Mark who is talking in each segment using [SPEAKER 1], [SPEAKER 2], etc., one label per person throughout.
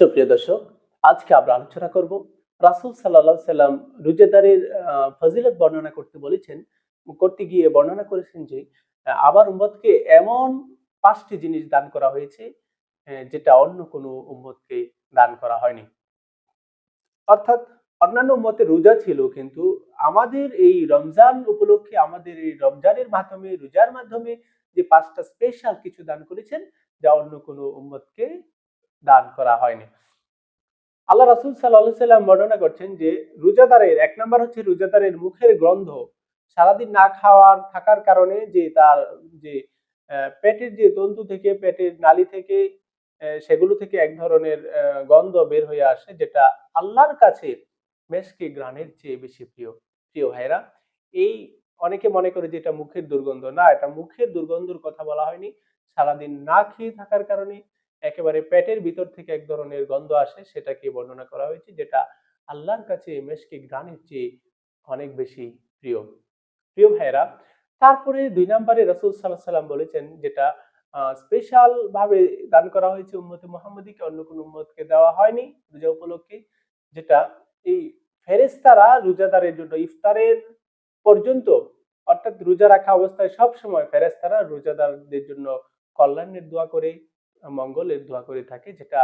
[SPEAKER 1] সুপ্রিয় দর্শক, আজকে আমরা আলোচনা করব রাসূল সাল্লাল্লাহু সাল্লাম রোজাদারের ফজিলত বর্ণনা করতে বলেছেন, করতে গিয়ে বর্ণনা করেছেন যে আবার উম্মতকে এমন পাঁচটি জিনিস দান করা হয়েছে যেটা অন্য কোনো উম্মতকে দান করা হয়নি। অর্থাৎ অন্যান্য উম্মতে রোজা ছিল, কিন্তু আমাদের এই রমজান উপলক্ষে, আমাদের এই রমজানের মাধ্যমে, রোজার মাধ্যমে যে পাঁচটা স্পেশাল কিছু দান করেছেন, যা অন্য কোনো উম্মতকে দান করা হয়নি। আল্লাহ রাসুল সাল্লাহ সাল্লাম বর্ণনা করছেন যে, রোজাদারের, এক নম্বর হচ্ছে রোজাদারের মুখের গন্ধ। সারাদিন না খাওয়ার থাকার কারণে যে তার, যে পেটের যে তন্তু থেকে, পেটের নালী থেকে সেগুলো থেকে এক ধরনের গন্ধ বের হয়ে আসে, যেটা আল্লাহর কাছে মেসকে গ্রানের চেয়ে বেশি প্রিয়। প্রিয় ভাইরা এই অনেকে মনে করে যে এটা মুখের দুর্গন্ধ। না, এটা মুখের দুর্গন্ধর কথা বলা হয়নি। সারাদিন না খেয়ে থাকার কারণে একেবারে পেটের ভিতর থেকে এক ধরনের গন্ধ আসে, সেটাকে বর্ণনা করা হয়েছে, যেটা আল্লাহর কাছে মেশকে গ্রানের চেয়ে অনেক বেশি প্রিয়। প্রিয় ভাইরা তারপরে দুই নম্বরে রসুল সাল্লাহ সাল্লাম বলেছেন যেটা স্পেশাল ভাবে দান করা হয়েছে উম্মতে মোহাম্মদীকে, অন্য কোনো উম্মতকে দেওয়া হয়নি রোজা উপলক্ষে, যেটা এই ফেরেস্তারা রোজাদারের জন্য ইফতারের পর্যন্ত, অর্থাৎ রোজা রাখা অবস্থায় সব সময় ফেরেস্তারা রোজাদারদের জন্য কল্যাণের দোয়া করে মঙ্গলের দোয়া করে থাকে, যেটা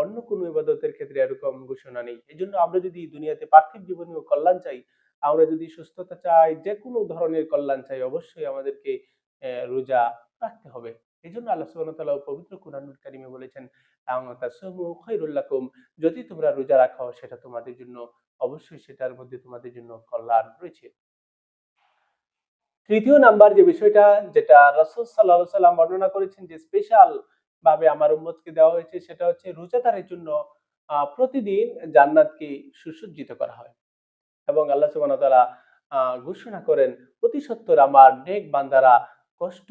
[SPEAKER 1] অন্য কোনো ইবাদতের ক্ষেত্রে এরকম ঘোষণা নেই। এই জন্য আমরা যদি দুনিয়াতে পার্থিব জীবনীয় কল্যাণ চাই, আমরা যদি সুস্থতা চাই যে কোনো ধরনের কল্যাণ চাই, অবশ্যই আমাদেরকে রোজা রাখতে হবে। এই জন্য আল্লাহ তাআলা পবিত্র কুরআনুল কারিমে বলেছেন যদি তোমরা রোজা রাখো, সেটা তোমাদের জন্য, অবশ্যই সেটার মধ্যে তোমাদের জন্য কল্যাণ রয়েছে। তৃতীয় নাম্বার যে বিষয়টা, যেটা রাসূল আলাইহি সাল্লাম বর্ণনা করেছেন যে, স্পেশাল ভাবে আমার উম্মতকে দেওয়া হয়েছে, সেটা হচ্ছে রোজাদারের জন্য প্রতিদিন জান্নাতকে সুসজ্জিত করা হয়। এবং আল্লাহ সুবহানাহু তাআলা ঘোষণা করেন, অতি সত্বর আমার নেক বান্দারা কষ্ট,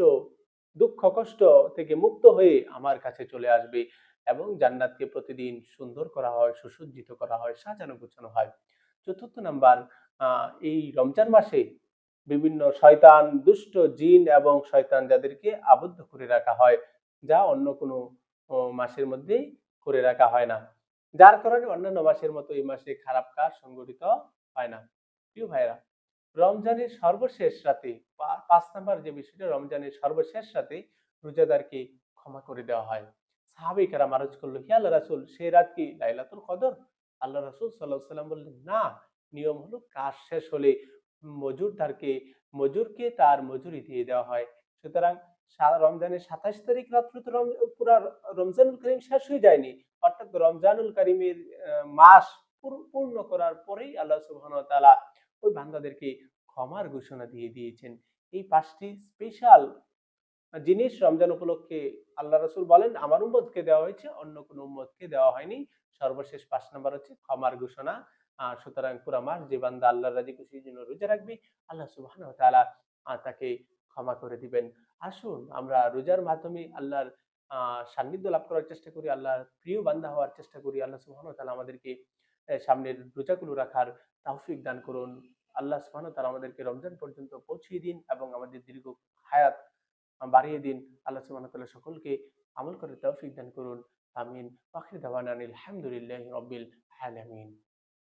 [SPEAKER 1] দুঃখ, কষ্ট থেকে মুক্ত হয়ে আমার কাছে চলে আসবে এবং জান্নাতকে প্রতিদিন সুন্দর করা হয়, সুসজ্জিত করা হয়, সাজানো, গোছানো হয়। চতুর্থ নাম্বার এই রমজান মাসে বিভিন্ন শয়তান, দুষ্ট জিন এবং শয়তান যাদেরকে আবদ্ধ করে রাখা হয় যা অন্য কোনো মাসের মধ্যে করে রাখা হয় না। যার কারণে অন্যান্য মাসের মতো এই মাসে খারাপ কাজ সংগঠিত হয় না। প্রিয় ভাইরা রমজানের সর্বশেষ রাতে পাঁচ নাম্বার যে বিষয়টা, রমজানের সর্বশেষ রাতে রোজাদারকে ক্ষমা করে দেওয়া হয়। সাহাবি কারাম আরজ করল, হে আল্লাহ রাসুল সেই রাত কি লাইলাতুল কদর? আল্লাহ রাসুল সাল্লাহ সাল্লাম বললেন, না, নিয়ম হলো কাজ শেষ হলে মজুরদারকে, মজুরকে তার মজুরি দিয়ে দেওয়া হয়। সুতরাং রমজানের সাতাশ তারিখ রাত্রে তো পুরা রমজানুল করিম শেষ হয়ে যায়নি। অর্থাৎ রমজানুল করিমের মাস পূর্ণ করার পরেই আল্লাহ সুবহানাহু ওয়া তাআলা ওই বান্দাদেরকে ক্ষমার ঘোষণা দিয়ে দিয়েছেন। এই পাঁচটি স্পেশাল জিনিস রমজান উপলক্ষে আল্লাহ রসুল বলেন আমার উম্মতকে দেওয়া হয়েছে অন্য কোনো উম্মতকে দেওয়া হয়নি। সর্বশেষ পাঁচ নাম্বার হচ্ছে ক্ষমার ঘোষণা। সুতরাং পুরা মাস যে বান্দা আল্লাহর রাজি খুশির জন্য রোজা রাখবে আল্লাহ তাআলা আহ, তাকে ক্ষমা করে দিবেন। আসুন, আমরা রোজার মাধ্যমে আল্লাহর সান্নিধ্য লাভ করার চেষ্টা করি, আল্লাহর প্রিয় বান্দা হওয়ার চেষ্টা করি। আল্লাহ সুবহানাহু ওয়া তাআলা আমাদেরকে সামনের রোজাগুলো রাখার তাহফিক দান করুন। আল্লাহ সুবহানাহু ওয়া তাআলা আমাদেরকে রমজান পর্যন্ত পৌঁছিয়ে দিন এবং আমাদের দীর্ঘ হায়াত বাড়িয়ে দিন। আল্লাহ সুবহানাহু ওয়া তাআলা সকলকে আমল করে তৌফিক দান করুন। আমিন। পাখির আখির দাওয়ানা আলহামদুলিল্লাহি রাব্বিল আলামিন।